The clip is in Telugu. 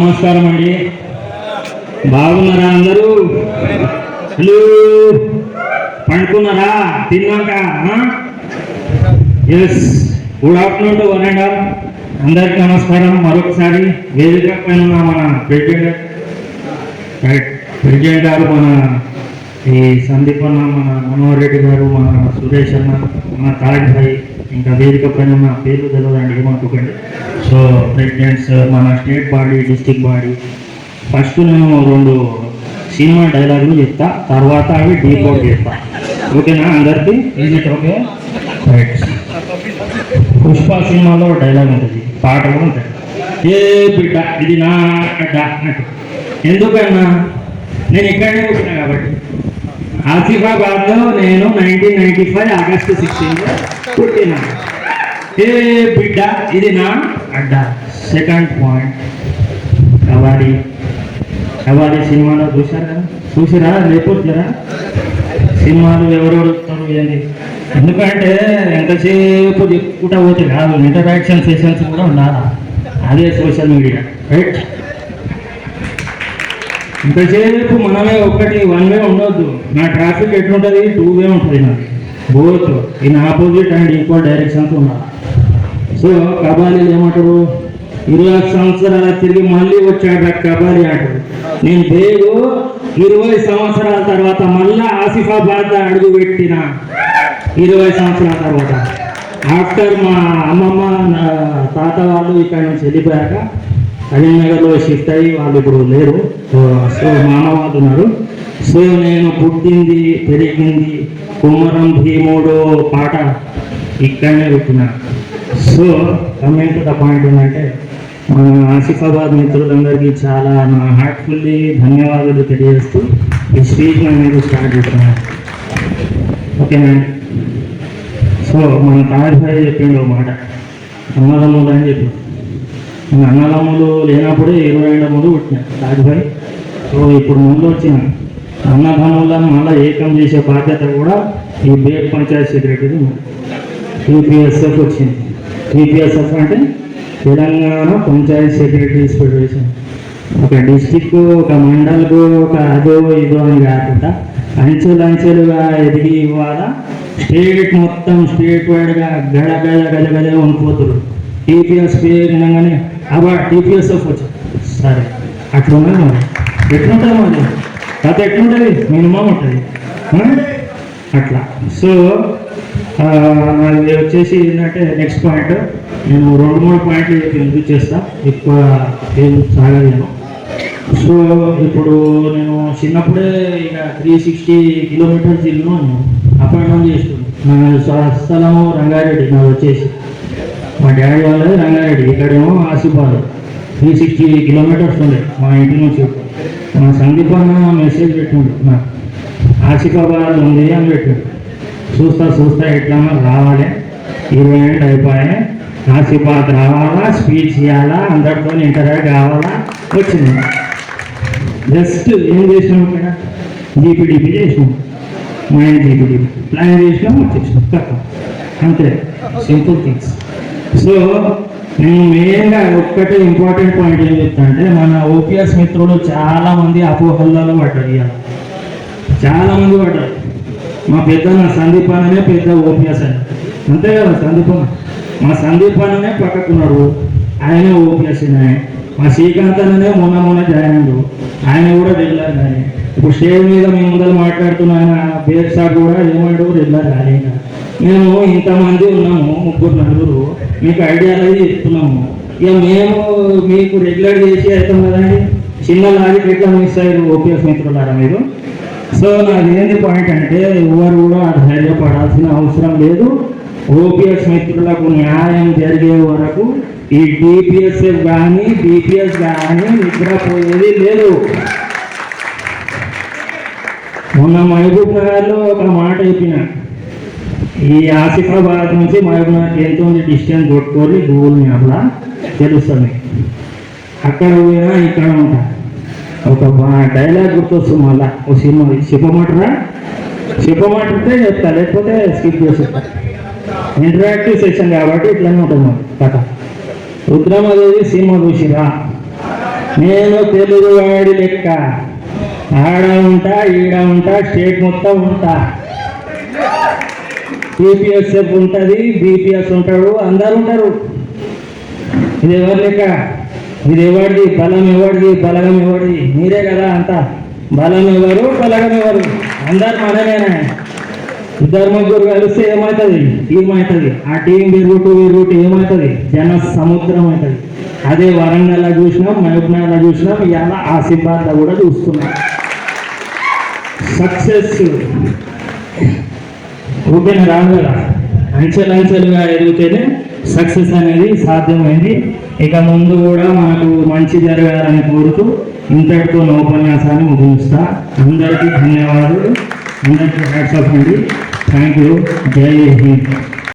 నమస్కారం అండి. బాగున్నారా అందరూ? హలో. పండుకున్నారా? తిన్నాక yes good afternoon to one and half అందరికి నమస్కారం. మరొకసారి వేదిక పైన ఉన్న మన ప్రెసిడెంట్ ప్రెసిడెంట్ గారు మన ఈ సందీప్ అన్న మన మనోహర్ రెడ్డి గారు మన సురేష్ అన్న మన తారక్ భాయ్ ఇంకా వేదిక పైన ఉన్న పేర్లు తెలియదండి ఏమనుకోకండి. సో ప్రెసిడెంట్స్ మన state body district body first నేను రెండు సినిమా డైలాగులు చెప్తా తర్వాత అవి డీకోడ్ చేస్తా. ఓకేనా అందరికీ? Is it okay right Pushpa సినిమాలో డైలాగ్ ఉంటుంది పాట కూడా ఉంటుంది. ఏ బిడ్డ ఇది నా అడ్డ ఎందుకన్నా? నేను ఇక్కడనే కూర్చున్నా కాబట్టి. ఆసిఫాబాద్లో నేను నైన్టీన్ నైన్టీ ఫైవ్ ఆగస్టు సిక్స్టీన్లో పుట్టినా. ఏ బిడ్డ ఇది నా and second point kabaddi. Kabaddi సినిమాలో చూసారా చూసిరా లేకపోతారా సినిమాలు ఎవరెవరు ఏంది? ఎందుకంటే ఎంతసేపు చెప్పుకుంటా పోతే కాదు ఇంటరాక్షన్ సెషన్స్ కూడా ఉండాలా? అదే సోషల్ మీడియా రైట్ ఇంతసేపు మనమే ఒక్కటి వన్ వే ఉండొద్దు. నా ట్రాఫిక్ ఎట్లుంటుంది? టూ వే ఉంటుంది నాకు. Both in opposite and equal directions ఉండాలి? సో కబాడీ ఏమంటారు? ఇరవై సంవత్సరాల తిరిగి మళ్ళీ వచ్చాడు ఆ కబాడీ ఆటలు నేను దేవు ఇరవై సంవత్సరాల తర్వాత మళ్ళా ఆసిఫాబాద్ అడుగు పెట్టిన ఇరవై సంవత్సరాల తర్వాత. ఆఫ్టర్ మా అమ్మమ్మ నా తాత వాళ్ళు ఇక్కడ నుంచి వెళ్ళిపోయాక కరీంనగర్లో షిఫ్ట్ అయ్యి వాళ్ళు ఇప్పుడు లేరు. సో మా అమ్మ వాళ్ళు ఉన్నారు. సో నేను పుట్టింది పెరిగింది కుమరం భీముడు పాట ఇక్కడనే పెట్టినా. So coming to the point ఏంటంటే మన ఆసిఫాబాద్ మిత్రులందరికీ చాలా నా హార్ట్ఫుల్లీ ధన్యవాదాలు తెలియజేస్తూ ఈ స్పీచ్ అనేది స్టార్ట్ చేస్తున్నాను. ఓకేనా? సో మన తాజ్ భాయ్ చెప్పిండు మాట. అన్నదమ్ములు అని చెప్పి. మన అన్నదమ్ములు లేనప్పుడే ఇరవై ఏడములు పుట్టిన తాజ్ భాయ్. సో ఇప్పుడు ముందు వచ్చిన అన్నదమ్ములను మళ్ళీ ఏకం చేసే బాధ్యత కూడా ఈ బేట్ పంచాయత్ సెక్రటరీ టీపీఎస్ఎఫ్ వచ్చింది. టీపీఎస్ఎఫ్ అంటే తెలంగాణ పంచాయత్ సెక్రటరీస్ ఫెడరేషన్ ఒక డిస్టిక్ ఒక మండల్కు ఒక అదో ఇదో అని కాకుండా అంచెలు అంచెలుగా ఎదిగి ఇవాళ స్టేట్ మొత్తం స్టేట్ వైడ్గా గడ గజ గజ గజ వణిపోతున్నారు టీపీఎస్ పేరు వినగానే అబ్బా టీపీఎస్ఎఫ్ వచ్చింది సరే అట్లున్నది మరి. ఎట్లుంటుంది మరి? కథ ఎట్లుంటుంది? మినిమం ఉంటుంది. అట్లా. సో అది వచ్చేసి ఏంటంటే నెక్స్ట్ పాయింట్ నేను రెండు మూడు పాయింట్లు ఎందుకు చేస్తా. ఎక్కువ ఏం సాగలేను. సో ఇప్పుడు నేను చిన్నప్పుడే ఇక త్రీ సిక్స్టీ కిలోమీటర్స్ ఇల్లు అప్ అండ్ డౌన్ చేస్తున్నాను నా రంగారెడ్డి నాకు వచ్చేసి. మా డాడీ వాళ్ళది రంగారెడ్డి. ఇక్కడేమో ఆసిఫాబాద్ త్రీ సిక్స్టీ కిలోమీటర్స్ ఉండే మా ఇంటి నుంచి. మా సందీప్ అన్న మెసేజ్ పెట్టిండు. నాకు ఆసిఫాబాద్ ఉంది అని పెట్టు చూస్తా చూస్తా ఎట్లా రావాలి. ఇరవై ఏళ్ళు అయిపోయాయి. ఆసిఫాబాద్ రావాలా? స్పీచ్ ఇవ్వాలా అందరితో ఇంటర్వ్యూ కావాలా? వచ్చింది. జస్ట్ ఏం చేసినాం ఇక్కడ? జీపీడీపీ చేసినాం. మైండ్ జీపీడీపీ ప్లాన్ చేసినాం వచ్చేసినాం. కథ అంతే. సింపుల్ థింగ్స్ సో నేను మెయిన్గా ఒక్కటి ఇంపార్టెంట్ పాయింట్ ఏం చెప్తా అంటే మన ఓపీఎస్ మిత్రులు చాలామంది అపోహల్లో పడ్డారు ఇవాళ. చాలా మంది పడ్డారు. మా పెద్ద నా సందీప్ అన్ననే పెద్ద ఓపీఎస్ అని అంతే కదా సందీప్ అన్న. మా సందీప్ అన్ననే పక్కకున్నాడు ఆయన ఓపీఎస్ మా శ్రీకాంత్ అన్ననే మొన్న మొన్న జాయిన్ అయ్యాడు ఆయన కూడా రెగ్యులర్ కానీ ఇప్పుడు స్టేజ్ మీద మేము ముందర మాట్లాడుతున్న ఆయన బేర్ సార్ కూడా ఏమాడు రెగ్యులర్ కానీ మేము ఇంతమంది ఉన్నాము ముగ్గురు నలుగురు. మీకు ఐడియా అనేది ఇస్తున్నాము ఇక మేము మీకు రెగ్యులర్ చేసి అవుతాం కదండి. చిన్న లాజిక్ ఎట్లా మిస్ అయ్యారు ఓపీఎస్ మిత్రులారా మీరు? సో నాది ఏంది పాయింట్ అంటే ఎవరు కూడా ధైర్యపడాల్సిన అవసరం లేదు. ఓపీఎస్ మిత్రులకు న్యాయం జరిగే వరకు ఈ డిపిఎస్ కానీ డిపిఎస్ కానీ నిద్రపోయేది లేదు. మొన్న మహబూబ్ నగర్లో ఒక మాట చెప్పిన. ఈ ఆసిఫాబాద్ నుంచి మహబూబ్ నగర్ ఎంతో డిస్టెన్స్ కొట్టుకొని గూగుల్ మ్యాప్లా తెలుస్తుంది. అక్కడ పోయినా ఇక్కడ ఉంటా ఒక డైలాగ్ గుర్తొస్తుంది మళ్ళా. ఓ సినిమా చెప్పమంటారా చెప్పమంటే చెప్తా లేకపోతే స్కిప్ చేసేస్తా. ఇంటరాక్టివ్ సెషన్ కాబట్టి ఇట్లనే ఉంటుంది మరి కథ. రుద్రమదేవి సినిమా చూసిరా? నేను తెలుగు వాడి లెక్క. ఆడ ఉంటా ఈడ ఉంటా స్టేట్ మొత్తం ఉంటా. బీపీఎస్ఎఫ్ ఉంటుంది బీపీఎస్ ఉంటాడు అందరు ఉంటారు. ఇది ఎవరి లెక్క? ఇది ఎవరిది బలం ఎవరిది? బలగం ఎవరిది? మీరే కదా అంతా. బలం ఎవరు? బలగం ఎవరు? అందరు మనమేనా. ఇద్దరు ముగ్గురు కలిస్తే ఏమవుతుంది? టీం అవుతుంది ఆ టీం విరుగుతూ విరుగుతూ ఏమవుతుంది? జన సముద్రం అవుతుంది. అదే వరంగల్లో చూసినాం మహబూబ్నగర్లో చూసినాం ఇవాళ ఆసిఫాబాద్లో కూడా చూస్తున్నాం. సక్సెస్. ఓకేనా రాను కదా అంచెలంచెలుగా ఎదిగితేనే సక్సెస్ అనేది సాధ్యమైంది. ఇక ముందు కూడా మనకు మంచి జరగాలని కోరుతూ ఇంతటితో నా ఉపన్యాసాన్ని ముగిస్తా. అందరికీ ధన్యవాదాలు. అందరికీ హ్యాట్స్ ఆఫ్ అండి. Thank you. జై హింద్.